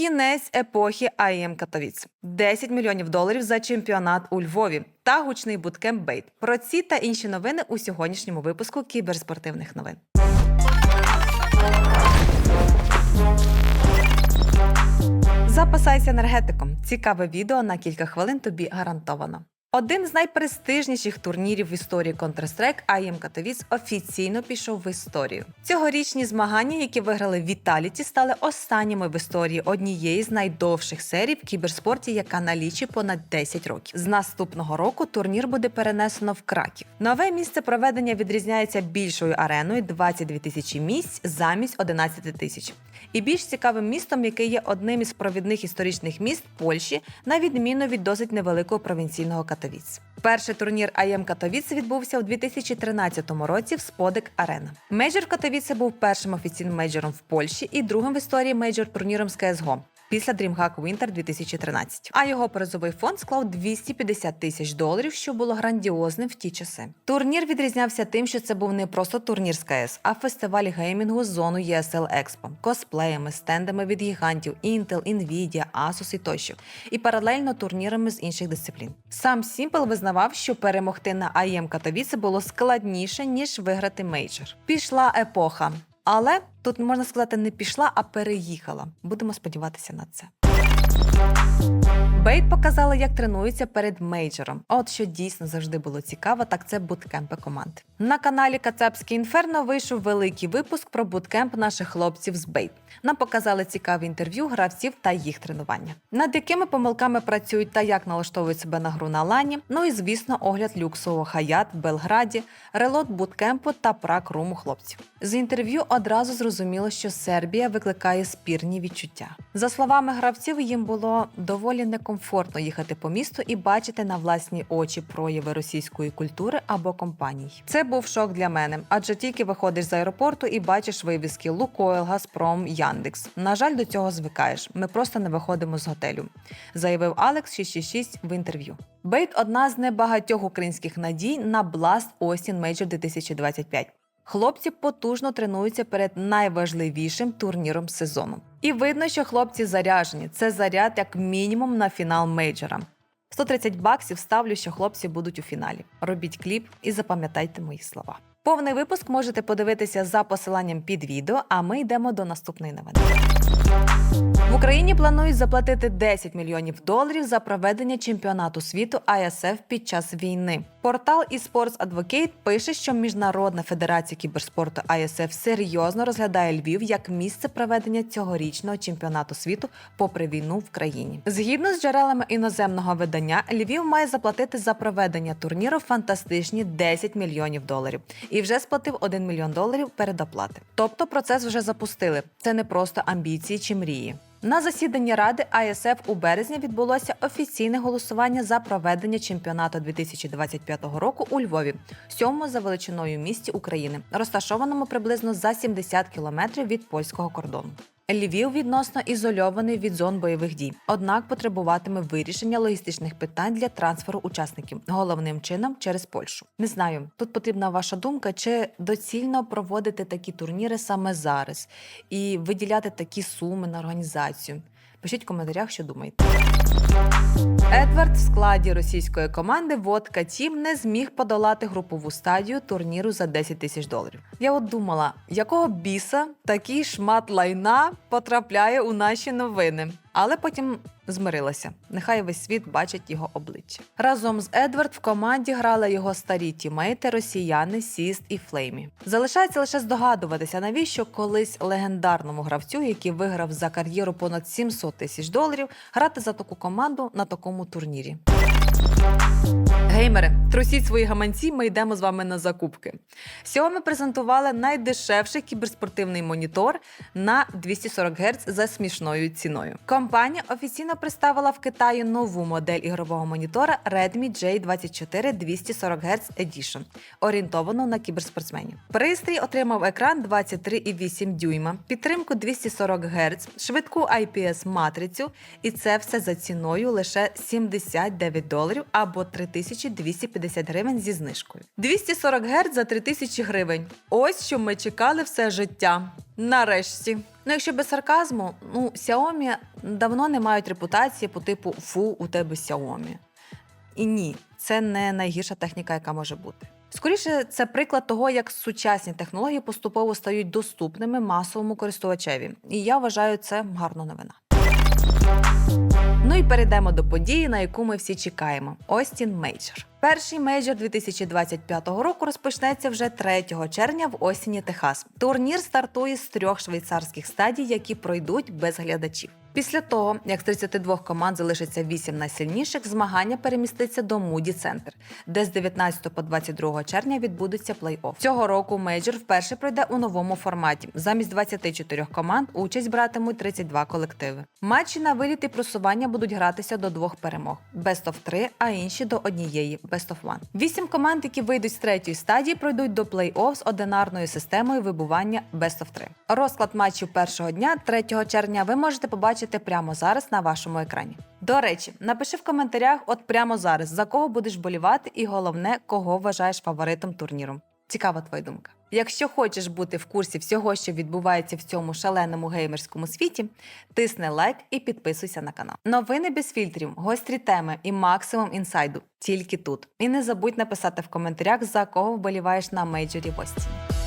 Кінець епохи АІМ Катовіц. 10 мільйонів доларів за чемпіонат у Львові та гучний буткемп Бейт. Про ці та інші новини у сьогоднішньому випуску кіберспортивних новин. Запасайся енергетиком. Цікаве відео на кілька хвилин тобі гарантовано. Один з найпрестижніших турнірів в історії Counter-Strike IM Katowice офіційно пішов в історію. Цьогорічні змагання, які виграли Vitality, стали останніми в історії однієї з найдовших серій в кіберспорті, яка налічує понад 10 років. З наступного року турнір буде перенесено в Краків. Нове місце проведення відрізняється більшою ареною 22 тисячі місць замість 11 тисяч. І більш цікавим містом, яке є одним із провідних історичних міст Польщі, на відміну від досить невеликого провінційного Катовіц. Перший турнір АЄМ Катовіц відбувся у 2013 році в Сподик Арена. Мейджор Катовіце був першим офіційним мейджором в Польщі і другим в історії мейджор турніром з CSGO після DreamHack Winter 2013. А його призовий фонд склав 250 тисяч доларів, що було грандіозним в ті часи. Турнір відрізнявся тим, що це був не просто турнір з КС, а фестиваль геймінгу з зону ESL Expo, косплеями, стендами від гігантів Intel, Nvidia, Asus і тощо, і паралельно турнірами з інших дисциплін. Сам Сімпл визнавав, що перемогти на АЄМ Катовіце було складніше ніж виграти мейджор. Пішла епоха. Але тут можна сказати, не пішла, а переїхала. Будемо сподіватися на це. Бейт показали, як тренуються перед мейджором. От що дійсно завжди було цікаво, так це буткемпи команд. На каналі Кацапське Інферно вийшов великий випуск про буткемп наших хлопців з Бейт. Нам показали цікаві інтерв'ю гравців та їх тренування. Над якими помилками працюють та як налаштовують себе на гру на лані. Ну і звісно, огляд люксового хаят в Белграді, релот буткемпу та прак руму хлопців. З інтерв'ю одразу зрозуміло, що Сербія викликає спірні відчуття. За словами гравців, їм було доволі некомфортно їхати по місту і бачити на власні очі прояви російської культури або компаній. Це був шок для мене, адже тільки виходиш з аеропорту і бачиш вивіски Лукойл, Газпром, Яндекс. На жаль, до цього звикаєш. Ми просто не виходимо з готелю, заявив Алекс 666 в інтерв'ю. Бейт одна з небагатьох українських надій на Blast Austin Major 2025. Хлопці потужно тренуються перед найважливішим турніром сезону. І видно, що хлопці заряжені. Це заряд як мінімум на фінал мейджора. 130 баксів ставлю, що хлопці будуть у фіналі. Робіть кліп і запам'ятайте мої слова. Повний випуск можете подивитися за посиланням під відео, а ми йдемо до наступної новини. В Україні планують заплатити 10 мільйонів доларів за проведення чемпіонату світу ISF під час війни. Портал eSports Advocate пише, що Міжнародна федерація кіберспорту ISF серйозно розглядає Львів як місце проведення цьогорічного чемпіонату світу попри війну в країні. Згідно з джерелами іноземного видання, Львів має заплатити за проведення турніру фантастичні 10 мільйонів доларів і вже сплатив 1 мільйон доларів передоплати. Тобто процес вже запустили. Це не просто амбіції чи мрії. На засіданні ради АСФ у березні відбулося офіційне голосування за проведення чемпіонату 2025 року у Львові, сьомому за величиною місті України, розташованому приблизно за 70 кілометрів від польського кордону. Львів відносно ізольований від зон бойових дій, однак потребуватиме вирішення логістичних питань для трансферу учасників, головним чином через Польщу. Не знаю, тут потрібна ваша думка, чи доцільно проводити такі турніри саме зараз і виділяти такі суми на організацію. Пишіть в коментарях, що думаєте. Едвард в складі російської команди Водка Тім не зміг подолати групову стадію турніру за 10 тисяч доларів. Я от думала, якого біса такий шмат лайна потрапляє у наші новини. Але потім змирилася. Нехай весь світ бачить його обличчя. Разом з Едвард в команді грали його старі тімейти росіяни Сіст і Флеймі. Залишається лише здогадуватися, навіщо колись легендарному гравцю, який виграв за кар'єру понад 700 тисяч доларів, грати за таку команду на такому турнірі. Геймери, трусіть свої гаманці, ми йдемо з вами на закупки. Ми презентували найдешевший кіберспортивний монітор на 240 Гц за смішною ціною. Компанія офіційно представила в Китаї нову модель ігрового монітора Redmi J24 240 Гц Edition, орієнтовану на кіберспортсменів. Пристрій отримав екран 23,8 дюйма, підтримку 240 Гц, швидку IPS-матрицю, і це все за ціною лише 79 доларів або 3250 гривень зі знижкою. 240 Гц за 3000 гривень. Ось що ми чекали все життя. Нарешті. Ну, якщо без сарказму, ну Xiaomi давно не мають репутації по типу фу, у тебе Xiaomi. І ні, це не найгірша техніка, яка може бути. Скоріше, це приклад того, як сучасні технології поступово стають доступними масовому користувачеві. І я вважаю це гарна новина. Ну і перейдемо до події, на яку ми всі чекаємо: Остін Мейджор. Перший мейджор 2025 року розпочнеться вже 3 червня в Остіні, Техас. Турнір стартує з трьох швейцарських стадій, які пройдуть без глядачів. Після того, як з 32 команд залишиться 8 найсильніших, змагання переміститься до Муді Центр, де з 19 по 22 червня відбудуться плей-офф. Цього року мейджор вперше пройде у новому форматі. Замість 24 команд участь братимуть 32 колективи. Матчі на виліт і просування будуть гратися до двох перемог: Best of 3, а інші до однієї Best of One. Вісім команд, які вийдуть з третьої стадії, пройдуть до плей-офф з одинарною системою вибування Best of 3. Розклад матчів першого дня, 3 червня, ви можете побачити прямо зараз на вашому екрані. До речі, напиши в коментарях, от прямо зараз, за кого будеш болівати, і головне, кого вважаєш фаворитом турніру. Цікава твоя думка. Якщо хочеш бути в курсі всього, що відбувається в цьому шаленому геймерському світі, тисни лайк і підписуйся на канал. Новини без фільтрів, гострі теми і максимум інсайду тільки тут. І не забудь написати в коментарях, за кого вболіваєш на мейджорі в Остіні.